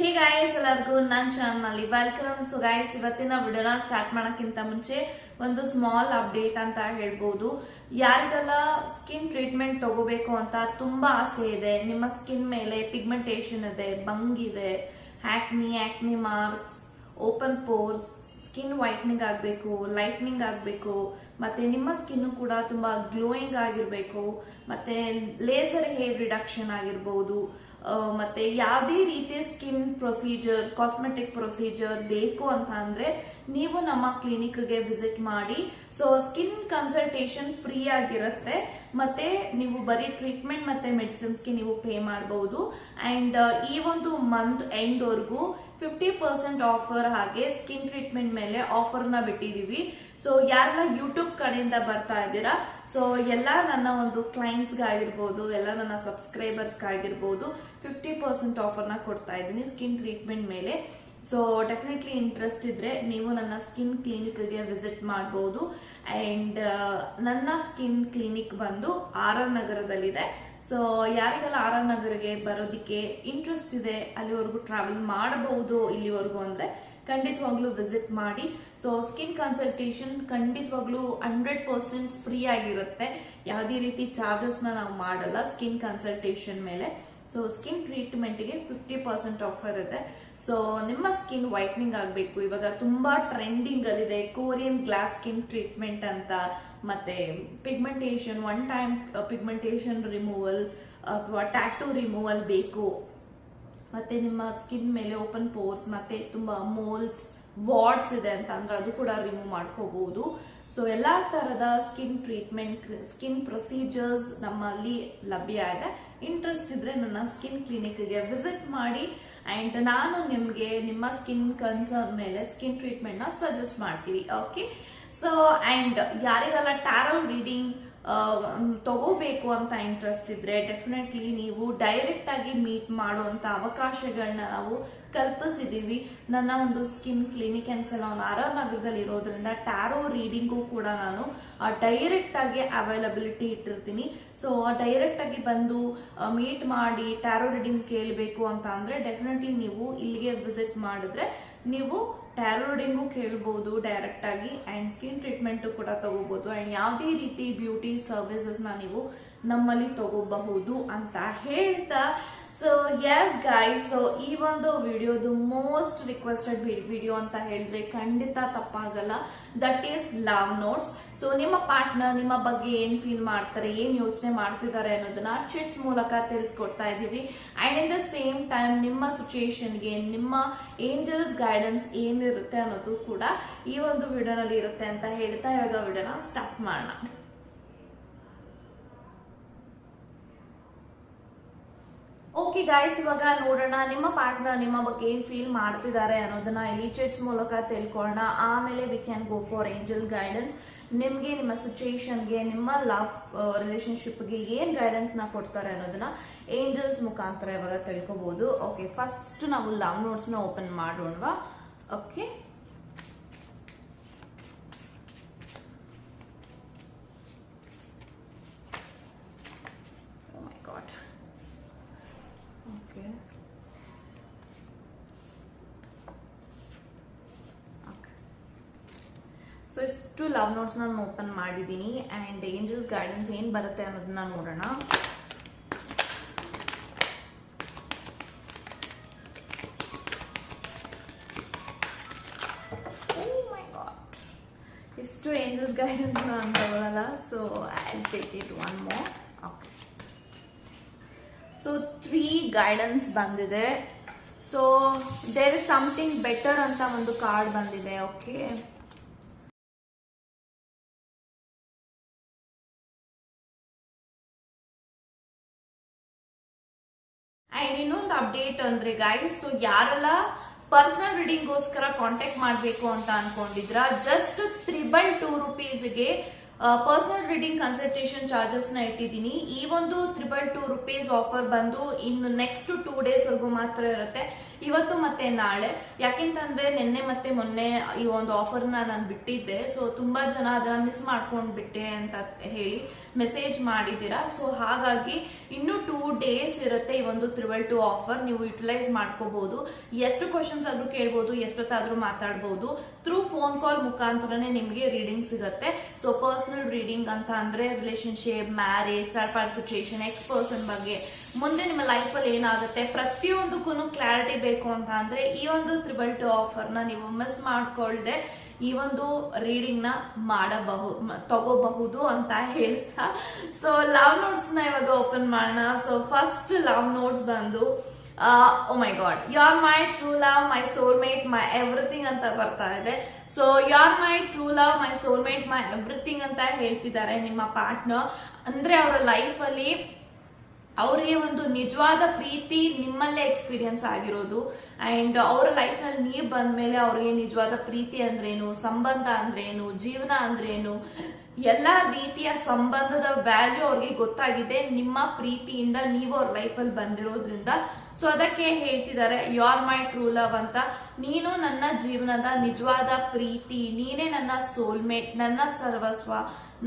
Hey guys ಎಲ್ಲರಿಗೂ ನನ್ನ ಚಾನಲ್ನಲ್ಲಿ ವೆಲ್ಕಮ್ ಸೊ ಗಾಯ್ಸ್ ಇವತ್ತಿನ ವಿಡಿಯೋನ ಸ್ಟಾರ್ಟ್ ಮಾಡೋಕ್ಕಿಂತ ಮುಂಚೆ ಒಂದು ಸ್ಮಾಲ್ ಅಪ್ಡೇಟ್ ಅಂತ ಹೇಳ್ಬೋದು. ಯಾರಿಗೆಲ್ಲ ಸ್ಕಿನ್ ಟ್ರೀಟ್ಮೆಂಟ್ ತಗೋಬೇಕು ಅಂತ ತುಂಬಾ ಆಸೆ ಇದೆ, ನಿಮ್ಮ ಸ್ಕಿನ್ ಮೇಲೆ ಪಿಗ್ಮೆಂಟೇಷನ್ ಇದೆ ಬಂಗಿದೆ acne acne marks open pores skin whitening ಆಗಬೇಕು ಲೈಟ್ನಿಂಗ್ ಆಗಬೇಕು, ಮತ್ತೆ ನಿಮ್ಮ ಸ್ಕಿನ್ ಕೂಡ ತುಂಬಾ ಗ್ಲೋಯಿಂಗ್ ಆಗಿರಬೇಕು, ಮತ್ತೆ ಲೇಸರ್ ಹೇರ್ ರಿಡಕ್ಷನ್ ಆಗಿರ್ಬೋದು ಮತ್ತೆ ಯಾವುದೇ ರೀತಿಯ ಸ್ಕಿನ್ ಪ್ರೊಸೀಜರ್ ಕಾಸ್ಮೆಟಿಕ್ ಪ್ರೊಸೀಜರ್ ಬೇಕು ಅಂತ ಅಂದ್ರೆ ನೀವು ನಮ್ಮ ಕ್ಲಿನಿಕ್ಗೆ ವಿಸಿಟ್ ಮಾಡಿ ಸೊ ಸ್ಕಿನ್ ಕನ್ಸಲ್ಟೇಷನ್ ಫ್ರೀ ಆಗಿರುತ್ತೆ. ಮತ್ತೆ ನೀವು ಬರೀ ಟ್ರೀಟ್ಮೆಂಟ್ ಮತ್ತೆ ಮೆಡಿಸಿನ್ಸ್ಗೆ ನೀವು ಪೇ ಮಾಡಬಹುದು ಅಂಡ್ ಈ ಒಂದು ಮಂತ್ ಎಂಡ್ ವರ್ಗೂ ಫಿಫ್ಟಿ ಪರ್ಸೆಂಟ್ ಆಫರ್ ಹಾಗೆ ಸ್ಕಿನ್ ಟ್ರೀಟ್ಮೆಂಟ್ ಮೇಲೆ ಆಫರ್ನ ಬಿಟ್ಟಿದೀವಿ. ಸೊ ಯಾರೆಲ್ಲ ಯೂಟ್ಯೂಬ್ ಕಡೆಯಿಂದ ಬರ್ತಾ ಇದ್ದೀರಾ ಸೊ ಎಲ್ಲ ನನ್ನ ಒಂದು ಕ್ಲೈಂಟ್ಸ್ಗಾಗಿರ್ಬೋದು ಎಲ್ಲ ನನ್ನ ಸಬ್ಸ್ಕ್ರೈಬರ್ಸ್ ಆಗಿರ್ಬೋದು ಫಿಫ್ಟಿ ಪರ್ಸೆಂಟ್ ಆಫರ್ನ ಕೊಡ್ತಾ ಇದ್ದೀನಿ ಸ್ಕಿನ್ ಟ್ರೀಟ್ಮೆಂಟ್ ಮೇಲೆ. ಸೊ ಡೆಫಿನೆಟ್ಲಿ ಇಂಟ್ರೆಸ್ಟ್ ಇದ್ರೆ ನೀವು ನನ್ನ ಸ್ಕಿನ್ ಕ್ಲಿನಿಕ್ಗೆ ವಿಸಿಟ್ ಮಾಡಬಹುದು ಅಂಡ್ ನನ್ನ ಸ್ಕಿನ್ ಕ್ಲಿನಿಕ್ ಬಂದು ಆರ್ ಆರ್ ನಗರದಲ್ಲಿದೆ. ಸೊ ಯಾರಿಗೆಲ್ಲ ಆರ್ ಆರ್ ನಗರಿಗೆ ಬರೋದಿಕ್ಕೆ ಇಂಟ್ರೆಸ್ಟ್ ಇದೆ, ಅಲ್ಲಿವರೆಗೂ ಟ್ರಾವೆಲ್ ಮಾಡಬಹುದು ಇಲ್ಲಿವರೆಗೂ ಅಂದ್ರೆ ಖಂಡಿತವಾಗ್ಲೂ ವಿಸಿಟ್ ಮಾಡಿ. ಸೊ ಸ್ಕಿನ್ ಕನ್ಸಲ್ಟೇಷನ್ ಖಂಡಿತವಾಗ್ಲೂ ಹಂಡ್ರೆಡ್ ಪರ್ಸೆಂಟ್ ಫ್ರೀ ಆಗಿರುತ್ತೆ. ಯಾವುದೇ ರೀತಿ ಚಾರ್ಜಸ್ನ ನಾವು ಮಾಡಲ್ಲ ಸ್ಕಿನ್ ಕನ್ಸಲ್ಟೇಷನ್ ಮೇಲೆ. ಸೊ ಸ್ಕಿನ್ ಟ್ರೀಟ್ಮೆಂಟ್ಗೆ ಫಿಫ್ಟಿ ಪರ್ಸೆಂಟ್ ಆಫರ್ ಇದೆ. ಸೊ ನಿಮ್ಮ ಸ್ಕಿನ್ ವೈಟ್ನಿಂಗ್ ಆಗಬೇಕು. ಇವಾಗ ತುಂಬಾ ಟ್ರೆಂಡಿಂಗ್ ಅಲ್ಲಿದೆ. ಕೋರಿಯನ್ ಗ್ಲಾಸ್ ಸ್ಕಿನ್ ಟ್ರೀಟ್ಮೆಂಟ್ ಅಂತ. ಮತ್ತೆ pigmentation one time pigmentation removal ಅಥವಾ ಟ್ಯಾಟೂ ರಿಮೂವಲ್ ಬೇಕು. ಮತ್ತೆ ನಿಮ್ಮ ಸ್ಕಿನ್ ಮೇಲೆ ಓಪನ್ ಪೋರ್ಸ್ ಮತ್ತೆ ತುಂಬಾ ಮೋಲ್ಸ್ ವಾರ್ಡ್ಸ್ ಇದೆ ಅಂತ ಅಂದ್ರೆ ಅದು ಕೂಡ ರಿಮೂವ್ ಮಾಡ್ಕೋಬಹುದು ಸೊ ಎಲ್ಲಾ ತರದ ಸ್ಕಿನ್ ಟ್ರೀಟ್ಮೆಂಟ್ ಸ್ಕಿನ್ ಪ್ರೊಸೀಜರ್ಸ್ ನಮ್ಮಲ್ಲಿ ಲಭ್ಯ ಇದೆ. ಇಂಟ್ರೆಸ್ಟ್ ಇದ್ರೆ ನನ್ನ ಸ್ಕಿನ್ ಕ್ಲಿನಿಕ್ಗೆ ವಿಸಿಟ್ ಮಾಡಿ. ಅಂಡ್ ನಾನು ನಿಮಗೆ ನಿಮ್ಮ ಸ್ಕಿನ್ ಕನ್ಸರ್ನ್ ಮೇಲೆ ಸ್ಕಿನ್ ಟ್ರೀಟ್ಮೆಂಟ್ನ ಸಜೆಸ್ಟ್ ಮಾಡ್ತೀವಿ ಓಕೆ ಸೊ ಆ್ಯಂಡ್ ಯಾರಿಗೆಲ್ಲ ಟ್ಯಾರೋ ರೀಡಿಂಗ್ ತಗೋಬೇಕು ಅಂತ ಇಂಟ್ರೆಸ್ಟ್ ಇದ್ರೆ ಡೆಫಿನೆಟ್ಲಿ ನೀವು ಡೈರೆಕ್ಟ್ ಆಗಿ ಮೀಟ್ ಮಾಡುವಂತ ಅವಕಾಶಗಳನ್ನ ನಾವು ಕಲ್ಪಿಸಿದೀವಿ ನನ್ನ ಒಂದು skin clinic and salon R ನಗರದಲ್ಲಿ ಇರೋದ್ರಿಂದ ಟ್ಯಾರೋ ರೀಡಿಂಗು ಕೂಡ ನಾನು ಡೈರೆಕ್ಟ್ ಆಗಿ ಅವೈಲಬಿಲಿಟಿ ಇಟ್ಟಿರ್ತೀನಿ. ಸೊ ಡೈರೆಕ್ಟ್ ಆಗಿ ಬಂದು ಮೀಟ್ ಮಾಡಿ ಟ್ಯಾರೋ ರೀಡಿಂಗ್ ಕೇಳಬೇಕು ಅಂತ ಅಂದ್ರೆ ಡೆಫಿನೆಟ್ಲಿ ನೀವು ಇಲ್ಲಿಗೆ ವಿಸಿಟ್ ಮಾಡಿದ್ರೆ ನೀವು ಟ್ಯಾರೋ ರೀಡಿಂಗು ಕೇಳ್ಬೋದು ಡೈರೆಕ್ಟ್ ಆಗಿ ಅಂಡ್ ಸ್ಕಿನ್ ಟ್ರೀಟ್ಮೆಂಟ್ ಕೂಡ ತಗೋಬಹುದು ಅಂಡ್ ಯಾವುದೇ ರೀತಿ ಬ್ಯೂಟಿ ಸರ್ವಿಸಸ್ನ ನೀವು ನಮ್ಮಲ್ಲಿ ತಗೋಬಹುದು ಅಂತ ಹೇಳ್ತಾ ಸೊ ಯಸ್ ಗಾಯ್ಸ್ ಸೊ ಈ ಒಂದು ವಿಡಿಯೋದು ಮೋಸ್ಟ್ ರಿಕ್ವೆಸ್ಟೆಡ್ ವಿಡಿಯೋ ಅಂತ ಹೇಳಿದ್ರೆ ಖಂಡಿತ ತಪ್ಪಾಗಲ್ಲ. That is love notes so ನಿಮ್ಮ ಪಾರ್ಟ್ನರ್ ನಿಮ್ಮ ಬಗ್ಗೆ ಏನ್ ಫೀಲ್ ಮಾಡ್ತಾರೆ, ಏನ್ ಯೋಚನೆ ಮಾಡ್ತಿದ್ದಾರೆ ಅನ್ನೋದನ್ನ ಚಿಟ್ಸ್ ಮೂಲಕ ತಿಳಿಸ್ಕೊಡ್ತಾ ಇದೀವಿ and in the same time ನಿಮ್ಮ ಸಿಚುಯೇಷನ್ಗೆ ನಿಮ್ಮ ಏಂಜಲ್ಸ್ ಗೈಡೆನ್ಸ್ ಏನಿರುತ್ತೆ ಅನ್ನೋದು ಕೂಡ ಈ ಒಂದು ವಿಡಿಯೋನಲ್ಲಿ ಇರುತ್ತೆ ಅಂತ ಹೇಳ್ತಾ ಇವಾಗ ವಿಡಿಯೋನ ಸ್ಟಾರ್ಟ್ ಮಾಡೋಣ. ಓಕೆ ಗಾಯ್ಸ್ ಇವಾಗ ನೋಡೋಣ ನಿಮ್ಮ ಪಾರ್ಟ್ನರ್ ನಿಮ್ಮ ಬಗ್ಗೆ ಏನ್ ಫೀಲ್ ಮಾಡ್ತಿದ್ದಾರೆ ಅನ್ನೋದನ್ನ ಈ ಚಿಟ್ಸ್ ಮೂಲಕ ತಿಳ್ಕೊಳ್ಳೋಣ. ಆಮೇಲೆ we can go for angel guidance ನಿಮ್ಗೆ, ನಿಮ್ಮ ಸಿಚುಯೇಷನ್ಗೆ ನಿಮ್ಮ ಲವ್ ರಿಲೇಶನ್ಶಿಪ್ಗೆ ಏನ್ ಗೈಡೆನ್ಸ್ನ ಕೊಡ್ತಾರೆ ಅನ್ನೋದನ್ನ ಏಂಜಲ್ಸ್ ಮುಖಾಂತರ ಇವಾಗ ತಿಳ್ಕೊಬಹುದು ಓಕೆ ಫಸ್ಟ್ ನಾವು ಲವ್ ನೋಟ್ಸ್ನ ಓಪನ್ ಮಾಡೋಣವಾ? ಓಕೆ ಸೊ ಇಷ್ಟು ಲವ್ ನೋಟ್ಸ್ ನಾನು ಓಪನ್ ಮಾಡಿದ್ದೀನಿ ಆ್ಯಂಡ್ ಏಂಜಲ್ಸ್ ಗೈಡೆನ್ಸ್ ಏನು ಬರುತ್ತೆ ಅನ್ನೋದನ್ನ ನೋಡೋಣ. Oh. ಇಷ್ಟು ಏಂಜಲ್ಸ್ ಗೈಡೆನ್ಸ್ ನಾನು ತಗೊಳಲ್ಲ. So I take it one more okay so three guidance ಬಂದಿದೆ. So there is something better ಅಂತ ಒಂದು ಕಾರ್ಡ್ ಬಂದಿದೆ. ಓಕೆ ಅಪ್ಡೇಟ್ ಅಂದ್ರೆ ಗೈಸ್ ಸೊ ಯಾರೆಲ್ಲ ಪರ್ಸನಲ್ ರೀಡಿಂಗ್ಗೋಸ್ಕರ ಕಾಂಟ್ಯಾಕ್ಟ್ ಮಾಡಬೇಕು ಅಂತ ಅನ್ಕೊಂಡಿದ್ರ ಜಸ್ಟ್ ತ್ರಿಬಲ್ ಟೂ ರುಪೀಸ್ಗೆ ಪರ್ಸನಲ್ ರೀಡಿಂಗ್ ಕನ್ಸಲ್ಟೇಷನ್ ಚಾರ್ಜಸ್ನ ಇಟ್ಟಿದ್ದೀನಿ. ಈ ಒಂದು ತ್ರಿಬಲ್ ಟೂ ರುಪೀಸ್ ಆಫರ್ ಬಂದು ಇನ್ನು ನೆಕ್ಸ್ಟ್ ಟೂ ಡೇಸ್ ವರೆಗೂ ಮಾತ್ರ ಇರುತ್ತೆ. ಇವತ್ತು ಮತ್ತೆ ನಾಳೆ. ಯಾಕೆಂತಂದ್ರೆ ನಿನ್ನೆ ಮತ್ತೆ ಮೊನ್ನೆ ಈ ಒಂದು ಆಫರ್ನ ನಾನು ಬಿಟ್ಟಿದ್ದೆ. ಸೊ ತುಂಬಾ ಜನ ಅದನ್ನ ಮಿಸ್ ಮಾಡ್ಕೊಂಡು ಬಿಟ್ಟೆ ಅಂತ ಹೇಳಿ ಮೆಸೇಜ್ ಮಾಡಿದ್ದೀರಾ. ಸೊ ಹಾಗಾಗಿ ಇನ್ನು ಟೂ ಡೇಸ್ ಇರುತ್ತೆ ಈ ಒಂದು ತ್ರಿಬಲ್ ಟು ಆಫರ್ ನೀವು ಯುಟಿಲೈಸ್ ಮಾಡ್ಕೋಬಹುದು ಎಷ್ಟು ಕ್ವಶನ್ಸ್ ಆದ್ರೂ ಕೇಳ್ಬೋದು, ಎಷ್ಟೊತ್ತಾದ್ರೂ ಮಾತಾಡ್ಬೋದು. ಥ್ರೂ ಫೋನ್ ಕಾಲ್ ಮುಖಾಂತರನೇ ನಿಮಗೆ ರೀಡಿಂಗ್ ಸಿಗುತ್ತೆ. ಸೊ ಪರ್ಸನಲ್ ರೀಡಿಂಗ್ ಅಂತ ಅಂದ್ರೆ relationship marriage star party situation ex person ಬಗ್ಗೆ ಮುಂದೆ ನಿಮ್ಮ ಲೈಫ್ ಅಲ್ಲಿ ಏನಾಗುತ್ತೆ? ಪ್ರತಿಯೊಂದಕ್ಕೂ ಕ್ಲಾರಿಟಿ ಬೇಕು ಅಂತ ಅಂದರೆ ಈ ಒಂದು ತ್ರಿಬಲ್ ಟು ಆಫರ್ನ ನೀವು ಮಿಸ್ ಮಾಡ್ಕೊಳ್ಳದೆ ಈ ಒಂದು ರೀಡಿಂಗ್ನ ಮಾಡಬಹುದು ತಗೋಬಹುದು ಅಂತ ಹೇಳ್ತಾ. ಸೊ ಲವ್ ನೋಟ್ಸ್ನ ಇವಾಗ ಓಪನ್ ಮಾಡೋಣ. ಸೊ ಫಸ್ಟ್ ಲವ್ ನೋಟ್ಸ್ ಬಂದು ಓ my god you are my true love my soulmate my everything ಅಂತ ಬರ್ತಾ ಇದೆ. So you are my true love my soulmate my everything ಅಂತ ಹೇಳ್ತಿದ್ದಾರೆ ನಿಮ್ಮ ಪಾರ್ಟ್ನರ್ ಅಂದ್ರೆ ಅವರ ಲೈಫ್ ಅಲ್ಲಿ ಅವ್ರಿಗೆ ಒಂದು ನಿಜವಾದ ಪ್ರೀತಿ ನಿಮ್ಮಲ್ಲೇ ಎಕ್ಸ್ಪೀರಿಯನ್ಸ್ ಆಗಿರೋದು. ಅಂಡ್ ಅವರ ಲೈಫ್ನಲ್ಲಿ ಬಂದ ಬಂದ್ಮೇಲೆ ಅವ್ರಿಗೆ ನಿಜವಾದ ಪ್ರೀತಿ ಅಂದ್ರೇನು, ಸಂಬಂಧ ಅಂದ್ರೇನು, ಜೀವನ ಅಂದ್ರೇನು, ಎಲ್ಲಾ ರೀತಿಯ ಸಂಬಂಧದ ವ್ಯಾಲ್ಯೂ ಅವ್ರಿಗೆ ಗೊತ್ತಾಗಿದೆ. ನಿಮ್ಮ ಪ್ರೀತಿಯಿಂದ ನೀವು ಅವ್ರ ಲೈಫ್ ಅಲ್ಲಿ ಬಂದಿರೋದ್ರಿಂದ ಸೊ ಅದಕ್ಕೆ ಹೇಳ್ತಿದ್ದಾರೆ you are my true love ಅಂತ. ನೀನು ನನ್ನ ಜೀವನದ ನಿಜವಾದ ಪ್ರೀತಿ, ನೀನೇ ನನ್ನ ಸೋಲ್ಮೇಟ್ ನನ್ನ ಸರ್ವಸ್ವ,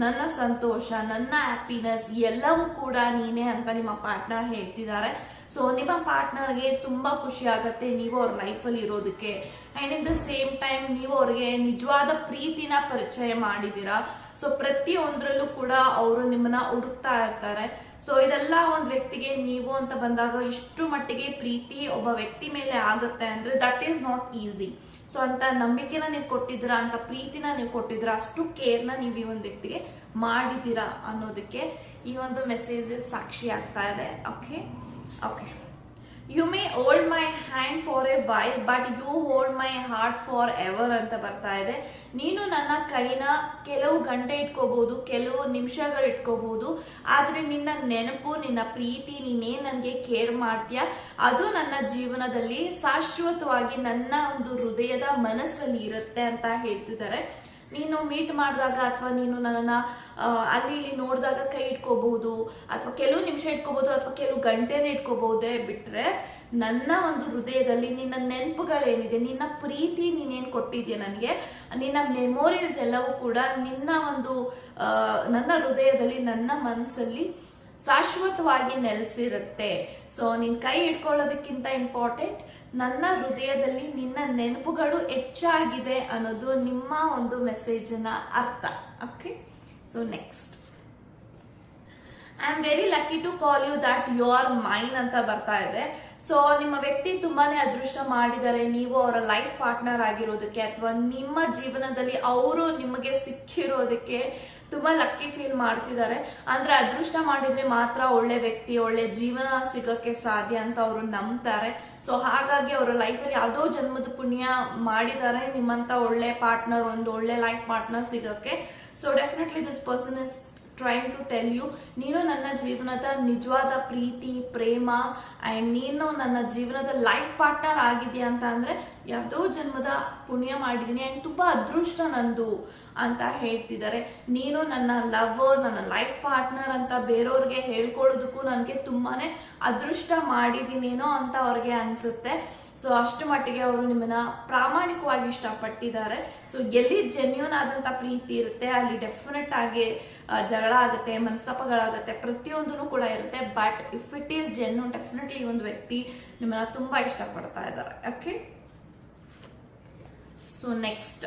ನನ್ನ ಸಂತೋಷ, ನನ್ನ ಹ್ಯಾಪಿನೆಸ್ ಎಲ್ಲವೂ ಕೂಡ ನೀನೇ ಅಂತ ನಿಮ್ಮ ಪಾರ್ಟ್ನರ್ ಹೇಳ್ತಿದ್ದಾರೆ. ಸೊ ನಿಮ್ಮ ಪಾರ್ಟ್ನರ್ಗೆ ತುಂಬಾ ಖುಷಿ ಆಗತ್ತೆ ನೀವು ಅವ್ರ ಲೈಫಲ್ಲಿ ಇರೋದಕ್ಕೆ. And in the same time ನೀವು ಅವ್ರಿಗೆ ನಿಜವಾದ ಪ್ರೀತಿನ ಪರಿಚಯ ಮಾಡಿದ್ದೀರಾ. ಸೊ ಪ್ರತಿಯೊಂದರಲ್ಲೂ ಕೂಡ ಅವರು ನಿಮ್ಮನ್ನ ಹುಡುಕ್ತಾ ಇರ್ತಾರೆ. ಸೊ ಇದೆಲ್ಲ ಒಂದು ವ್ಯಕ್ತಿಗೆ ನೀವು ಅಂತ ಬಂದಾಗ ಇಷ್ಟು ಮಟ್ಟಿಗೆ ಪ್ರೀತಿ ಒಬ್ಬ ವ್ಯಕ್ತಿ ಮೇಲೆ ಆಗುತ್ತೆ ಅಂದ್ರೆ that is not easy so ಅಂತ ನಂಬಿಕೆನ ನೀವು ಕೊಟ್ಟಿದ್ದೀರಾ, ಅಂತ ಪ್ರೀತಿನ ನೀವು ಕೊಟ್ಟಿದ್ದೀರಾ, ಅಷ್ಟು ಕೇರ್ನ ನೀವು ಈ ಒಂದು ವ್ಯಕ್ತಿಗೆ ಮಾಡಿದ್ದೀರಾ ಅನ್ನೋದಕ್ಕೆ ಈ ಒಂದು ಮೆಸೇಜ್ ಸಾಕ್ಷಿ ಆಗ್ತಾ ಇದೆ. Okay okay you may old my hand for a bye but you hold my heart forever ಅಂತ ಬರ್ತಾ ಇದೆ. ನೀನು ನನ್ನ ಕೈನ ಕೆಲವು ಗಂಟೆ ಇಟ್ಕೋಬಹುದು ಕೆಲವು ನಿಮಿಷಗಳು ಇಟ್ಕೋಬಹುದು ಆದ್ರೆ ನಿನ್ನ ನೆನಪು, ನಿನ್ನ ಪ್ರೀತಿ ನೀನೇನ್ ನನಗೆ ಕೇರ್ ಮಾಡ್ತೀಯ? ಅದು ನನ್ನ ಜೀವನದಲ್ಲಿ ಶಾಶ್ವತವಾಗಿ ನನ್ನ ಒಂದು ಹೃದಯದ ಮನಸ್ಸಲ್ಲಿ ಇರುತ್ತೆ ಅಂತ ಹೇಳ್ತಿದ್ದಾರೆ. ನೀನು ಮೀಟ್ ಮಾಡಿದಾಗ ಅಥವಾ ನೀನು ನನ್ನನ್ನ ಅಲ್ಲಿ ಇಲ್ಲಿ ನೋಡಿದಾಗ ಕೈ ಇಟ್ಕೋಬಹುದು, ಅಥವಾ ಕೆಲವು ನಿಮಿಷ ಇಟ್ಕೋಬಹುದು, ಅಥವಾ ಕೆಲವು ಗಂಟೆನೇ ಇಟ್ಕೋಬಹುದೇ ಬಿಟ್ರೆ ನನ್ನ ಒಂದು ಹೃದಯದಲ್ಲಿ ನಿನ್ನ ನೆನಪುಗಳೇನಿದೆ, ನಿನ್ನ ಪ್ರೀತಿ ನೀನೇನು ಕೊಟ್ಟಿದ್ಯಾ ನನಗೆ, ನಿನ್ನ ಮೆಮೊರೀಸ್ ಎಲ್ಲವೂ ಕೂಡ ನಿನ್ನ ಒಂದು ನನ್ನ ಹೃದಯದಲ್ಲಿ, ನನ್ನ ಮನಸ್ಸಲ್ಲಿ ಶಾಶ್ವತವಾಗಿ ನೆಲೆಸಿರುತ್ತೆ. ಸೊ ನಿನ್ ಕೈ ಇಟ್ಕೊಳ್ಳೋದಕ್ಕಿಂತ ಇಂಪಾರ್ಟೆಂಟ್ ನನ್ನ ಹೃದಯದಲ್ಲಿ ನಿನ್ನ ನೆನಪುಗಳು ಹೆಚ್ಚಾಗಿದೆ ಅನ್ನೋದು ನಿಮ್ಮ ಒಂದು ಮೆಸೇಜ್ನ ಅರ್ಥ. Okay so next I am very lucky to call you that you are mine ಅಂತ ಬರ್ತಾ ಇದೆ. ಸೊ ನಿಮ್ಮ ವ್ಯಕ್ತಿ ತುಂಬಾನೇ ಅದೃಷ್ಟ ಮಾಡಿದರೆ ನೀವು ಅವರ ಲೈಫ್ ಪಾರ್ಟ್ನರ್ ಆಗಿರೋದಕ್ಕೆ ಅಥವಾ ನಿಮ್ಮ ಜೀವನದಲ್ಲಿ ಅವರು ನಿಮಗೆ ಸಿಕ್ಕಿರೋದಕ್ಕೆ ತುಂಬಾ ಲಕ್ಕಿ ಫೀಲ್ ಮಾಡ್ತಿದ್ದಾರೆ. ಅಂದ್ರೆ ಅದೃಷ್ಟ ಮಾಡಿದ್ರೆ ಮಾತ್ರ ಒಳ್ಳೆ ವ್ಯಕ್ತಿ, ಒಳ್ಳೆ ಜೀವನ ಸಿಗಕ್ಕೆ ಸಾಧ್ಯ ಅಂತ ಅವರು ನಂಬ್ತಾರೆ. ಸೊ ಹಾಗಾಗಿ ಅವರ ಲೈಫಲ್ಲಿ ಯಾವುದೋ ಜನ್ಮದ ಪುಣ್ಯ ಮಾಡಿದ್ದಾರೆ. ನಿಮ್ಮಂತ ಒಳ್ಳೆ ಪಾರ್ಟ್ನರ್ ಒಂದು ಒಳ್ಳೆ life partner ಸಿಗಕ್ಕೆ. So definitely this person is trying to tell you ನೀನು ನನ್ನ ಜೀವನದ ನಿಜವಾದ ಪ್ರೀತಿ, ಪ್ರೇಮ ಆ್ಯಂಡ್ ನೀನು ನನ್ನ ಜೀವನದ ಲೈಫ್ ಪಾರ್ಟ್ನರ್ ಆಗಿದೆಯಾ ಅಂತ ಅಂದರೆ, ಯಾವುದೋ ಜನ್ಮದ ಪುಣ್ಯ ಮಾಡಿದ್ದೀನಿ ಆ್ಯಂಡ್ ತುಂಬ ಅದೃಷ್ಟ ನಂದು ಅಂತ ಹೇಳ್ತಿದ್ದಾರೆ. ನೀನು ನನ್ನ ಲವರ್ ನನ್ನ ಲೈಫ್ ಪಾರ್ಟ್ನರ್ ಅಂತ ಬೇರೆಯವ್ರಿಗೆ ಹೇಳ್ಕೊಳ್ಳೋದಕ್ಕೂ ನನಗೆ ತುಂಬಾ ಅದೃಷ್ಟ ಮಾಡಿದ್ದೀನೇನೋ ಅಂತ ಅವ್ರಿಗೆ ಅನಿಸುತ್ತೆ. ಸೊ ಅಷ್ಟು ಮಟ್ಟಿಗೆ ಅವರು ನಿಮ್ಮನ್ನ ಪ್ರಾಮಾಣಿಕವಾಗಿ ಇಷ್ಟಪಟ್ಟಿದ್ದಾರೆ. ಸೊ ಎಲ್ಲಿ ಜೆನ್ಯೂನ್ ಆದಂಥ ಪ್ರೀತಿ ಇರುತ್ತೆ, ಅಲ್ಲಿ ಡೆಫಿನೆಟ್ ಆಗಿ ಜಗಳ ಆಗುತ್ತೆ ಮನಸ್ತಾಪಗಳಾಗುತ್ತೆ ಪ್ರತಿಯೊಂದೂ ಕೂಡ ಇರುತ್ತೆ. But if it is genuine definitely ಒಂದು ವ್ಯಕ್ತಿ ನಿಮ್ಮನ್ನ ತುಂಬಾ ಇಷ್ಟಪಡ್ತಾ ಇದ್ದಾರೆ. Okay so next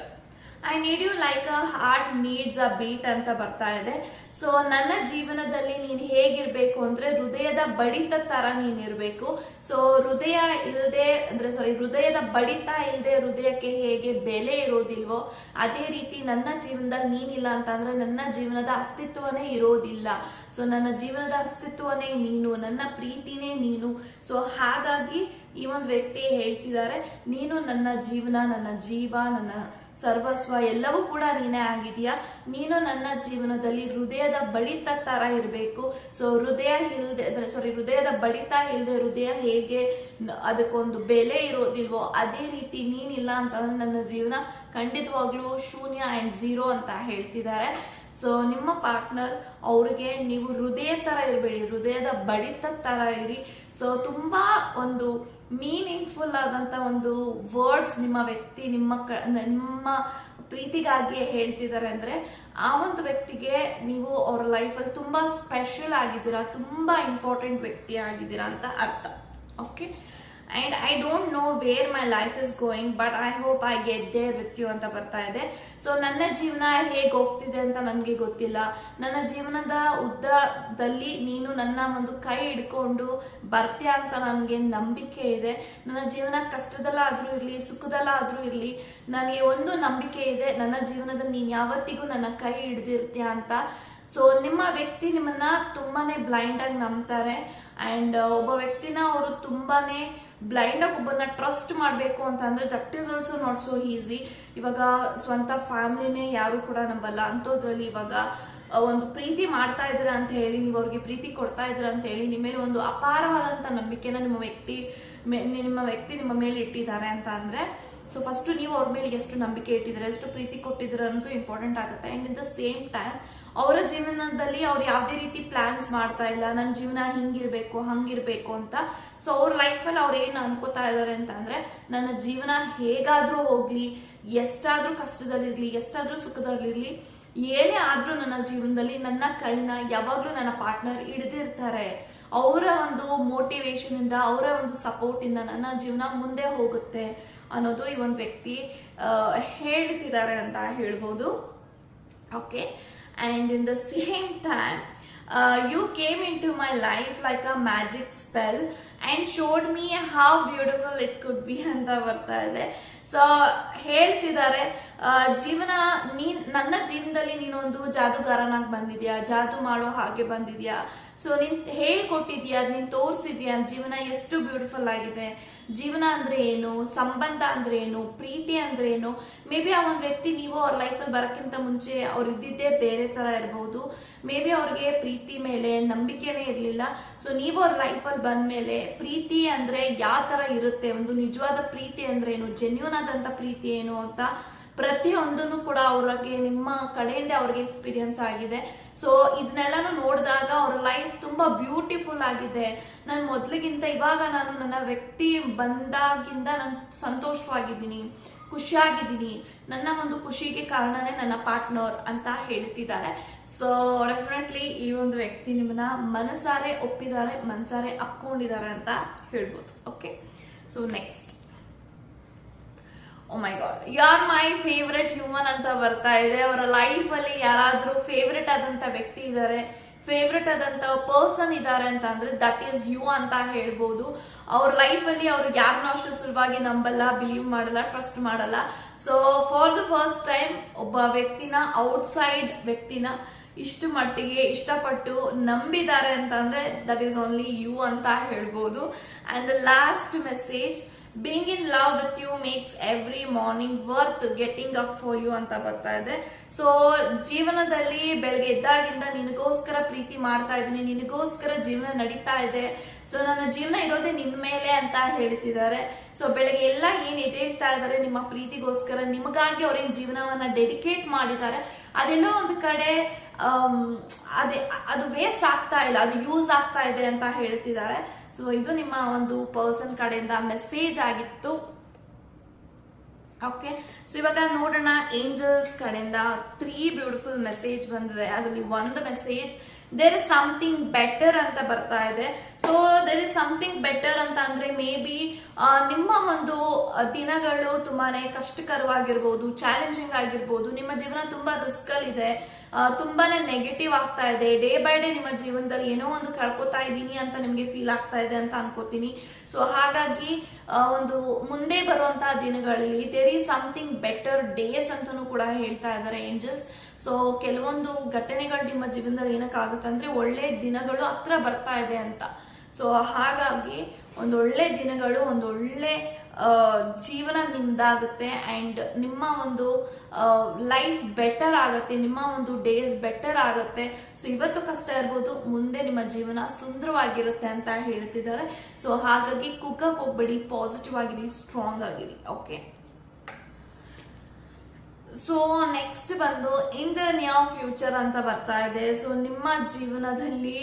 I need you like a heart needs a beat ಅಂತ ಬರ್ತಾ ಇದೆ. ಸೊ ನನ್ನ ಜೀವನದಲ್ಲಿ ನೀನು ಹೇಗಿರಬೇಕು ಅಂದ್ರೆ ಹೃದಯದ ಬಡಿತ ತರ ನೀನಿರ್ಬೇಕು ಸೊ ಹೃದಯ ಇಲ್ಲದೆ ಅಂದ್ರೆ ಸಾರಿ ಹೃದಯದ ಬಡಿತ ಇಲ್ಲದೆ ಹೃದಯಕ್ಕೆ ಹೇಗೆ ಬೆಲೆ ಇರೋದಿಲ್ವೋ ಅದೇ ರೀತಿ ನನ್ನ ಜೀವನದಲ್ಲಿ ನೀನಿಲ್ಲ ಅಂತಂದ್ರೆ ನನ್ನ ಜೀವನದ ಅಸ್ತಿತ್ವನೇ ಇರೋದಿಲ್ಲ. ಸೊ ನನ್ನ ಜೀವನದ ಅಸ್ತಿತ್ವನೇ ನೀನು, ನನ್ನ ಪ್ರೀತಿನೇ ನೀನು. ಸೊ ಹಾಗಾಗಿ ಈ ಒಂದು ವ್ಯಕ್ತಿ ಹೇಳ್ತಿದ್ದಾರೆ, ನೀನು ನನ್ನ ಜೀವನ, ನನ್ನ ಜೀವ, ನನ್ನ ಸರ್ವಸ್ವ, ಎಲ್ಲವೂ ಕೂಡ ನೀನೇ ಆಗಿದೆಯಾ ನೀನು ನನ್ನ ಜೀವನದಲ್ಲಿ ಹೃದಯದ ಬಡಿತ ತರ ಇರಬೇಕು. ಸೊ ಹೃದಯ ಇಲ್ಲದೆ ಸಾರಿ ಹೃದಯದ ಬಡಿತ ಇಲ್ಲದೆ ಹೃದಯ ಹೇಗೆ ಅದಕ್ಕೊಂದು ಬೆಲೆ ಇರೋದಿಲ್ವೋ, ಅದೇ ರೀತಿ ನೀನಿಲ್ಲ ಅಂತಂದ್ರೆ ನನ್ನ ಜೀವನ ಖಂಡಿತವಾಗ್ಲೂ ಶೂನ್ಯ ಅಂಡ್ ಝೀರೋ ಅಂತ ಹೇಳ್ತಿದ್ದಾರೆ. ಸೊ ನಿಮ್ಮ ಪಾರ್ಟ್ನರ್ ಅವ್ರಿಗೆ ನೀವು ಹೃದಯ ತರ ಇರಬೇಡಿ, ಹೃದಯದ ಬಡಿತ ತರ ಇರಿ. ಸೊ ತುಂಬಾ ಒಂದು ಮೀನಿಂಗ್ಫುಲ್ ಆದಂತ ಒಂದು ವರ್ಡ್ಸ್ ನಿಮ್ಮ ವ್ಯಕ್ತಿ, ನಿಮ್ಮ ನಿಮ್ಮ ಪ್ರೀತಿಗಾಗಿ ಹೇಳ್ತಿದ್ದಾರೆ ಅಂದ್ರೆ, ಆ ಒಂದು ವ್ಯಕ್ತಿಗೆ ನೀವು ಅವ್ರ ಲೈಫಲ್ಲಿ ತುಂಬಾ ಸ್ಪೆಷಲ್ ಆಗಿದ್ದೀರಾ, ತುಂಬಾ ಇಂಪಾರ್ಟೆಂಟ್ ವ್ಯಕ್ತಿ ಆಗಿದ್ದೀರಾ ಅಂತ ಅರ್ಥ. Okay and I don't know where my life is going but I hope I get there with you ಅಂತ ಬರ್ತಾ ಇದೆ. ಸೊ ನನ್ನ ಜೀವನ ಹೇಗೆ ಹೋಗ್ತಿದೆ ಅಂತ ನನಗೆ ಗೊತ್ತಿಲ್ಲ. ನನ್ನ ಜೀವನದ ಉದ್ದದಲ್ಲಿ ನೀನು ನನ್ನ ಒಂದು ಕೈ ಹಿಡ್ಕೊಂಡು ಬರ್ತೀಯ ಅಂತ ನನಗೆ ನಂಬಿಕೆ ಇದೆ. ನನ್ನ ಜೀವನ ಕಷ್ಟದಲ್ಲಾದರೂ ಇರಲಿ, ಸುಖದಲ್ಲಾದರೂ ಇರಲಿ, ನನಗೆ ಒಂದು ನಂಬಿಕೆ ಇದೆ. ನನ್ನ ಜೀವನದಲ್ಲಿ ನೀನು ಯಾವತ್ತಿಗೂ ನನ್ನ ಕೈ ಹಿಡ್ದಿರ್ತೀಯ ಅಂತ. ಸೊ ನಿಮ್ಮ ವ್ಯಕ್ತಿ ನಿಮ್ಮನ್ನ ತುಂಬಾನೇ ಬ್ಲೈಂಡ್ ಆಗಿ ನಂಬ್ತಾರೆ. ಅಂಡ್ ಒಬ್ಬ ವ್ಯಕ್ತಿನ ಅವರು ತುಂಬಾನೇ ಬ್ಲೈಂಡ್ ಆಗಿ ಒಬ್ಬನ ಟ್ರಸ್ಟ್ ಮಾಡಬೇಕು ಅಂತ ಅಂದ್ರೆ that is also not so easy ಇವಾಗ ಸ್ವಂತ ಫ್ಯಾಮಿಲಿನೇ ಯಾರು ಕೂಡ ನಂಬಲ್ಲ. ಅಂಥದ್ರಲ್ಲಿ ಇವಾಗ ಒಂದು ಪ್ರೀತಿ ಮಾಡ್ತಾ ಇದ್ರ ಅಂತ ಹೇಳಿ, ನೀವು ಅವ್ರಿಗೆ ಪ್ರೀತಿ ಕೊಡ್ತಾ ಇದ್ರ ಅಂತ ಹೇಳಿ, ನಿಮ್ಮ ಮೇಲೆ ಒಂದು ಅಪಾರವಾದಂತ ನಂಬಿಕೆನ ನಿಮ್ಮ ವ್ಯಕ್ತಿ ನಿಮ್ಮ ವ್ಯಕ್ತಿ ನಿಮ್ಮ ಮೇಲೆ ಇಟ್ಟಿದ್ದಾರೆ ಅಂತ ಅಂದ್ರೆ ಸೊ ಫಸ್ಟ್ ನೀವು ಅವ್ರ ಮೇಲೆ ಎಷ್ಟು ನಂಬಿಕೆ ಇಟ್ಟಿದ್ರೆ ಎಷ್ಟು ಪ್ರೀತಿ ಕೊಟ್ಟಿದ್ರೆ ಅನ್ನೋದು ಇಂಪಾರ್ಟೆಂಟ್ ಆಗುತ್ತೆ. And in the same time ಅವರ ಜೀವನದಲ್ಲಿ ಅವ್ರು ಯಾವುದೇ ರೀತಿ ಪ್ಲಾನ್ಸ್ ಮಾಡ್ತಾ ಇಲ್ಲ ನನ್ನ ಜೀವನ ಹಿಂಗಿರ್ಬೇಕು, ಹಂಗಿರ್ಬೇಕು ಅಂತ. ಸೊ ಅವ್ರ ಲೈಫಲ್ಲಿ ಅವ್ರು ಏನು ಅನ್ಕೋತಾ ಇದ್ದಾರೆ ಅಂತ ಅಂದ್ರೆ, ನನ್ನ ಜೀವನ ಹೇಗಾದ್ರೂ ಹೋಗ್ಲಿ, ಎಷ್ಟಾದ್ರೂ ಕಷ್ಟದಲ್ಲಿರ್ಲಿ, ಎಷ್ಟಾದ್ರೂ ಸುಖದಲ್ಲಿರ್ಲಿ, ಏನೇ ಆದ್ರೂ ನನ್ನ ಜೀವನದಲ್ಲಿ ನನ್ನ ಕೈನ ಯಾವಾಗ್ಲೂ ನನ್ನ ಪಾರ್ಟ್ನರ್ ಹಿಡ್ದಿರ್ತಾರೆ. ಅವರ ಒಂದು ಮೋಟಿವೇಶನ್ ಇಂದ, ಅವರ ಒಂದು ಸಪೋರ್ಟ್ ಇಂದ ನನ್ನ ಜೀವನ ಮುಂದೆ ಹೋಗುತ್ತೆ ಅನ್ನೋದು ಈ ಒಂದು ವ್ಯಕ್ತಿ ಹೇಳ್ತಿದ್ದಾರೆ ಅಂತ ಹೇಳ್ಬೋದು. Okay. And in the same time uh, you came into my life like a magic spell and showed me how beautiful it could be ಅಂತ ಬರ್ತಾ ಇದೆ ಸೊ ಹೇಳ್ತಿದ್ದಾರೆ ಜೀವನ ನೀನ್ ನನ್ನ ಜೀವನದಲ್ಲಿ ನೀನೊಂದು ಜಾದೂಗಾರನಾಗಿ ಬಂದಿದ್ಯಾ ಜಾದೂ ಮಾಡೋ ಹಾಗೆ ಬಂದಿದ್ಯಾ ಸೊ ನೀನ್ ಹೇಳ್ಕೊಟ್ಟಿದ್ಯಾ ನೀನ್ ತೋರಿಸಿದ್ಯಾ ಜೀವನ ಎಷ್ಟು ಬ್ಯೂಟಿಫುಲ್ ಆಗಿದೆ? ಜೀವನ ಅಂದ್ರೆ ಏನು? ಸಂಬಂಧ ಅಂದ್ರೆ ಏನು? ಪ್ರೀತಿ ಅಂದ್ರೆ ಏನು? ಮೇ ಬಿ ಆ ಒಂದು ವ್ಯಕ್ತಿ ನೀವು ಅವ್ರ ಲೈಫಲ್ಲಿ ಬರೋಕ್ಕಿಂತ ಮುಂಚೆ ಅವ್ರು ಇದ್ದಿದ್ದೇ ಬೇರೆ ತರ ಇರಬಹುದು ಮೇ ಬಿ ಅವ್ರಿಗೆ ಪ್ರೀತಿ ಮೇಲೆ ನಂಬಿಕೆನೇ ಇರಲಿಲ್ಲ. ಸೊ ನೀವು ಅವ್ರ ಲೈಫಲ್ಲಿ ಬಂದ್ಮೇಲೆ ಪ್ರೀತಿ ಅಂದ್ರೆ ಯಾವ ತರ ಇರುತ್ತೆ? ಒಂದು ನಿಜವಾದ ಪ್ರೀತಿ ಅಂದ್ರೆ ಏನು? ಜೆನ್ಯೂನ್ ಆದಂತ ಪ್ರೀತಿ ಏನು ಅಂತ ಪ್ರತಿಯೊಂದನ್ನು ಕೂಡ ಅವ್ರಿಗೆ ನಿಮ್ಮ ಕಡೆಯಿಂದ ಅವ್ರಿಗೆ ಎಕ್ಸ್ಪೀರಿಯನ್ಸ್ ಆಗಿದೆ. ಸೊ ಇದನ್ನೆಲ್ಲಾನು ನೋಡಿದಾಗ ಅವ್ರ ಲೈಫ್ ತುಂಬಾ ಬ್ಯೂಟಿಫುಲ್ ಆಗಿದೆ. ನಾನು ಮೊದ್ಲಿಗಿಂತ ಇವಾಗ ನಾನು ನನ್ನ ವ್ಯಕ್ತಿ ಬಂದಾಗಿಂದ ನಾನು ಸಂತೋಷವಾಗಿದ್ದೀನಿ, ಖುಷಿಯಾಗಿದ್ದೀನಿ. ನನ್ನ ಒಂದು ಖುಷಿಗೆ ಕಾರಣನೇ ನನ್ನ ಪಾರ್ಟ್ನರ್ ಅಂತ ಹೇಳ್ತಿದ್ದಾರೆ. ಸೊ ಡೆಫಿನೆಟ್ಲಿ ಈ ಒಂದು ವ್ಯಕ್ತಿ ನಿಮ್ಮನ್ನ ಮನಸಾರೆ ಒಪ್ಪಿದ್ದಾರೆ, ಮನಸಾರೆ ಅಪ್ಕೊಂಡಿದ್ದಾರೆ ಅಂತ ಹೇಳ್ಬೋದು. Okay so next oh my god you are my favourite human ಅಂತ ಬರ್ತಾ ಇದೆ. ಅವರ ಲೈಫ್ ಅಲ್ಲಿ ಯಾರಾದ್ರೂ ಫೇವ್ರೆಟ್ ಆದಂತ ವ್ಯಕ್ತಿ ಇದ್ದಾರೆ ಫೇವ್ರೆಟ್ ಆದಂತ ಪರ್ಸನ್ ಇದ್ದಾರೆ ಅಂತ ಅಂದ್ರೆ ದಟ್ ಈಸ್ ಯು ಅಂತ ಹೇಳ್ಬೋದು. ಅವ್ರ ಲೈಫ್ ಅಲ್ಲಿ ಅವ್ರು ಯಾರನ್ನೂ ಅಷ್ಟು ಸುಲಭವಾಗಿ ನಂಬಲ್ಲ ಬಿಲೀವ್ ಮಾಡಲ್ಲ ಟ್ರಸ್ಟ್ ಮಾಡಲ್ಲ. So for the first time ಒಬ್ಬ ವ್ಯಕ್ತಿನ ಔಟ್ಸೈಡ್ ವ್ಯಕ್ತಿನ ಇಷ್ಟು ಮಟ್ಟಿಗೆ ಇಷ್ಟಪಟ್ಟು ನಂಬಿದ್ದಾರೆ ಅಂತಂದ್ರೆ ದಟ್ ಈಸ್ ಓನ್ಲಿ ಯು ಅಂತ ಹೇಳ್ಬೋದು. And the last message being in love with you makes every morning worth getting up for you ಅಂತ ಬರ್ತಾ ಇದೆ. ಸೊ ಜೀವನದಲ್ಲಿ ಬೆಳಗ್ಗೆ ಎದ್ದಾಗಿಂದ ನಿನಗೋಸ್ಕರ ಪ್ರೀತಿ ಮಾಡ್ತಾ ಇದ್ದೀನಿ, ನಿನಗೋಸ್ಕರ ಜೀವನ ನಡೀತಾ ಇದೆ. ಸೊ ನನ್ನ ಜೀವನ ಇರೋದೇ ನಿನ್ ಮೇಲೆ ಅಂತ ಹೇಳ್ತಿದ್ದಾರೆ. ಸೊ ಬೆಳಗ್ಗೆ ಎಲ್ಲ ಏನ್ ಎದೇಳ್ತಾ ಇದ್ದಾರೆ, ನಿಮ್ಮ ಪ್ರೀತಿಗೋಸ್ಕರ, ನಿಮಗಾಗಿ ಅವ್ರೇನ್ ಜೀವನವನ್ನ ಡೆಡಿಕೇಟ್ ಮಾಡಿದ್ದಾರೆ, ಅದೆಲ್ಲೋ ಒಂದು ಕಡೆ ಅದೇ, ಅದು ವೇಸ್ಟ್ ಆಗ್ತಾ ಇಲ್ಲ, ಅದು ಯೂಸ್ ಆಗ್ತಾ ಇದೆ ಅಂತ ಹೇಳ್ತಿದ್ದಾರೆ. ಸೊ ಇದು ನಿಮ್ಮ ಒಂದು ಪರ್ಸನ್ ಕಡೆಯಿಂದ ಮೆಸೇಜ್ ಆಗಿತ್ತು. ಓಕೆ ಸೊ ಇವಾಗ ನೋಡೋಣ ಏಂಜಲ್ಸ್ ಕಡೆಯಿಂದ ತ್ರೀ ಬ್ಯೂಟಿಫುಲ್ ಮೆಸೇಜ್ ಬಂದಿದೆ. ಅದರಲ್ಲಿ ಒಂದು message there is something better ಅಂತ ಬರ್ತಾ ಇದೆ. So there is something better ಅಂತ ಅಂದ್ರೆ ಮೇ ಬಿ ನಿಮ್ಮ ಒಂದು ದಿನಗಳು ತುಂಬಾನೇ ಕಷ್ಟಕರವಾಗಿರ್ಬೋದು ಚಾಲೆಂಜಿಂಗ್ ಆಗಿರ್ಬೋದು, ನಿಮ್ಮ ಜೀವನ ತುಂಬಾ ರಿಸ್ಕ್ ಅಲ್ಲಿ ಇದೆ. ತುಂಬಾನೇ ನೆಗೆಟಿವ್ ಆಗ್ತಾ ಇದೆ. ಡೇ ಬೈ ಡೇ ನಿಮ್ಮ ಜೀವನದಲ್ಲಿ ಏನೋ ಒಂದು ಕಳ್ಕೊತಾ ಇದ್ದೀನಿ ಅಂತ ನಿಮಗೆ ಫೀಲ್ ಆಗ್ತಾ ಇದೆ ಅಂತ ಅನ್ಕೋತೀನಿ. ಸೊ ಹಾಗಾಗಿ ಒಂದು ಮುಂದೆ ಬರುವಂತಹ ದಿನಗಳಲ್ಲಿ there is something better days ಅಂತಾನೂ ಕೂಡ ಹೇಳ್ತಾ ಇದ್ದಾರೆ ಏಂಜಲ್ಸ್ ಸೊ ಕೆಲವೊಂದು ಘಟನೆಗಳು ನಿಮ್ಮ ಜೀವನದಲ್ಲಿ ಏನಕ್ಕಾಗುತ್ತೆ ಅಂದ್ರೆ ಒಳ್ಳೆ ದಿನಗಳು ಹತ್ರ ಬರ್ತಾ ಇದೆ ಅಂತ. ಸೊ ಹಾಗಾಗಿ ಒಂದೊಳ್ಳೆ ದಿನಗಳು ಒಂದೊಳ್ಳೆ ಜೀವನ ನಿಮ್ದಾಗುತ್ತೆ ಅಂಡ್ ನಿಮ್ಮ ಒಂದು ಲೈಫ್ ಬೆಟರ್ ಆಗುತ್ತೆ, ನಿಮ್ಮ ಒಂದು ಡೇಸ್ ಬೆಟರ್ ಆಗುತ್ತೆ. ಸೊ ಇವತ್ತು ಕಷ್ಟ ಇರ್ಬೋದು, ಮುಂದೆ ನಿಮ್ಮ ಜೀವನ ಸುಂದರವಾಗಿರುತ್ತೆ ಅಂತ ಹೇಳ್ತಿದ್ದಾರೆ. ಸೊ ಹಾಗಾಗಿ ಕುಕ್ಕಕ್ಕೆ ಹೋಗ್ಬೇಡಿ ಪಾಸಿಟಿವ್ ಆಗಿರಿ ಸ್ಟ್ರಾಂಗ್ ಆಗಿರಿ ಓಕೆ ಸೊ ನೆಕ್ಸ್ಟ್ ಬಂದು ಇನ್ ದ ನಿಯರ್ ಫ್ಯೂಚರ್ ಅಂತ ಬರ್ತಾ ಇದೆ. ಸೊ ನಿಮ್ಮ ಜೀವನದಲ್ಲಿ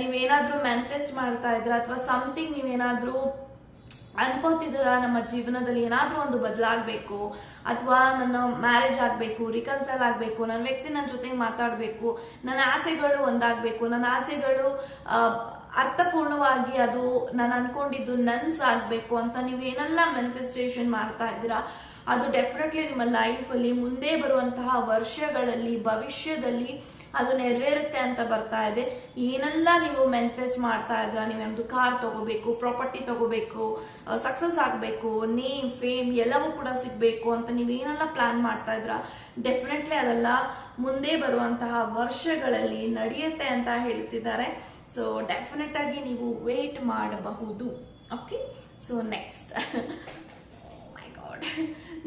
ನೀವೇನಾದ್ರೂ ಮ್ಯಾನಿಫೆಸ್ಟ್ ಮಾಡ್ತಾ ಇದ್ರ, ಅಥವಾ ಸಮಥಿಂಗ್ ನೀವೇನಾದ್ರೂ ಅನ್ಕೋತಿದ್ದೀರಾ? ನಮ್ಮ ಜೀವನದಲ್ಲಿ ಏನಾದ್ರೂ ಒಂದು ಬದಲಾಗಬೇಕು, ಅಥವಾ ನನ್ನ ಮ್ಯಾರೇಜ್ ಆಗಬೇಕು ರಿಕನ್ಸಲ್ ಆಗಬೇಕು, ನನ್ನ ವ್ಯಕ್ತಿ ನನ್ನ ಜೊತೆ ಮಾತಾಡಬೇಕು, ನನ್ನ ಆಸೆಗಳು ಒಂದಾಗಬೇಕು, ನನ್ನ ಆಸೆಗಳು ಅರ್ಥಪೂರ್ಣವಾಗಿ ಅದು ನಾನು ಅನ್ಕೊಂಡಿದ್ದು ನನ್ಸಾಗಬೇಕು ಅಂತ ನೀವು ಏನೆಲ್ಲ ಮ್ಯಾನಿಫೆಸ್ಟೇಷನ್ ಮಾಡ್ತಾ ಇದ್ದೀರಾ? ಅದು ಡೆಫಿನೆಟ್ಲಿ ನಿಮ್ಮ ಲೈಫಲ್ಲಿ ಮುಂದೆ ಬರುವಂತಹ ವರ್ಷಗಳಲ್ಲಿ, ಭವಿಷ್ಯದಲ್ಲಿ ಅದು ನೆರವೇರುತ್ತೆ ಅಂತ ಬರ್ತಾ ಇದೆ. ಏನೆಲ್ಲ ನೀವು ಮ್ಯಾನಿಫೆಸ್ಟ್ ಮಾಡ್ತಾ ಇದ್ರ ನೀವೊಂದು ಕಾರ್ ತಗೋಬೇಕು ಪ್ರಾಪರ್ಟಿ ತಗೋಬೇಕು ಸಕ್ಸಸ್ ಆಗಬೇಕು ನೇಮ್ ಫೇಮ್ ಎಲ್ಲವೂ ಕೂಡ ಸಿಗಬೇಕು ಅಂತ ನೀವು ಏನೆಲ್ಲ ಪ್ಲಾನ್ ಮಾಡ್ತಾ ಇದ್ರ ಡೆಫಿನೆಟ್ಲಿ ಅದೆಲ್ಲ ಮುಂದೆ ಬರುವಂತಹ ವರ್ಷಗಳಲ್ಲಿ ನಡೆಯುತ್ತೆ ಅಂತ ಹೇಳ್ತಿದ್ದಾರೆ. ಸೊ ಡೆಫಿನೆಟ್ ಆಗಿ ನೀವು ವೇಟ್ ಮಾಡಬಹುದು. Okay so next my god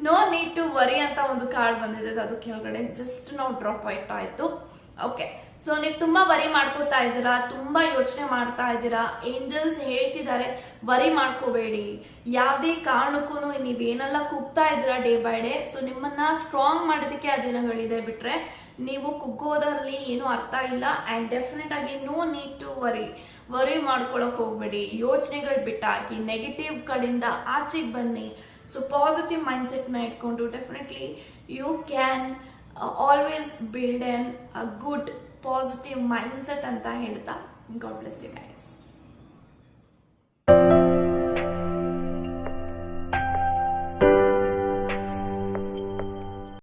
no need to worry ಅಂತ ಒಂದು ಕಾರ್ಡ್ ಬಂದಿದೆ, ಅದು ಕೆಳಗಡೆ. ಜಸ್ಟ್ ನಾವು ಡ್ರಾಪ್ ಆಯ್ತು ಆಯ್ತು ಓಕೆ ಸೊ ನೀವು ತುಂಬಾ ವರಿ ಮಾಡ್ಕೋತಾ ಇದ್ದೀರಾ, ತುಂಬಾ ಯೋಚನೆ ಮಾಡ್ತಾ ಇದ್ದೀರಾ ಏಂಜಲ್ಸ್ ಹೇಳ್ತಿದ್ದಾರೆ ವರಿ ಮಾಡ್ಕೋಬೇಡಿ. ಯಾವುದೇ ಕಾರಣಕ್ಕೂ ನೀವೇನೆಲ್ಲ ಕುಗ್ತಾ ಇದ್ದೀರಾ ಡೇ ಬೈ ಡೇ ಸೊ ನಿಮ್ಮನ್ನ ಸ್ಟ್ರಾಂಗ್ ಮಾಡೋದಕ್ಕೆ ಆ ದಿನಗಳಿದೆ ಬಿಟ್ರೆ, ನೀವು ಕುಗ್ಗೋದ್ರಲ್ಲಿ ಏನು ಅರ್ಥ ಇಲ್ಲ ಆ್ಯಂಡ್ ಡೆಫಿನೆಟ್ ಆಗಿ no need to worry worry ಮಾಡ್ಕೊಳಕ್ ಹೋಗ್ಬೇಡಿ. ಯೋಚನೆಗಳು ಬಿಟ್ಟಾಕಿ ನೆಗೆಟಿವ್ ಕಡೆಯಿಂದ ಆಚೆಗೆ ಬನ್ನಿ. ಸೊ ಪಾಸಿಟಿವ್ ಮೈಂಡ್ಸೆಟ್ನ ಇಟ್ಕೊಂಡು definitely you can always build an a good positive mindset ಅಂತ ಹೇಳ್ತಾ ಗಾಡ್ ಬ್ಲೆಸ್ ಯು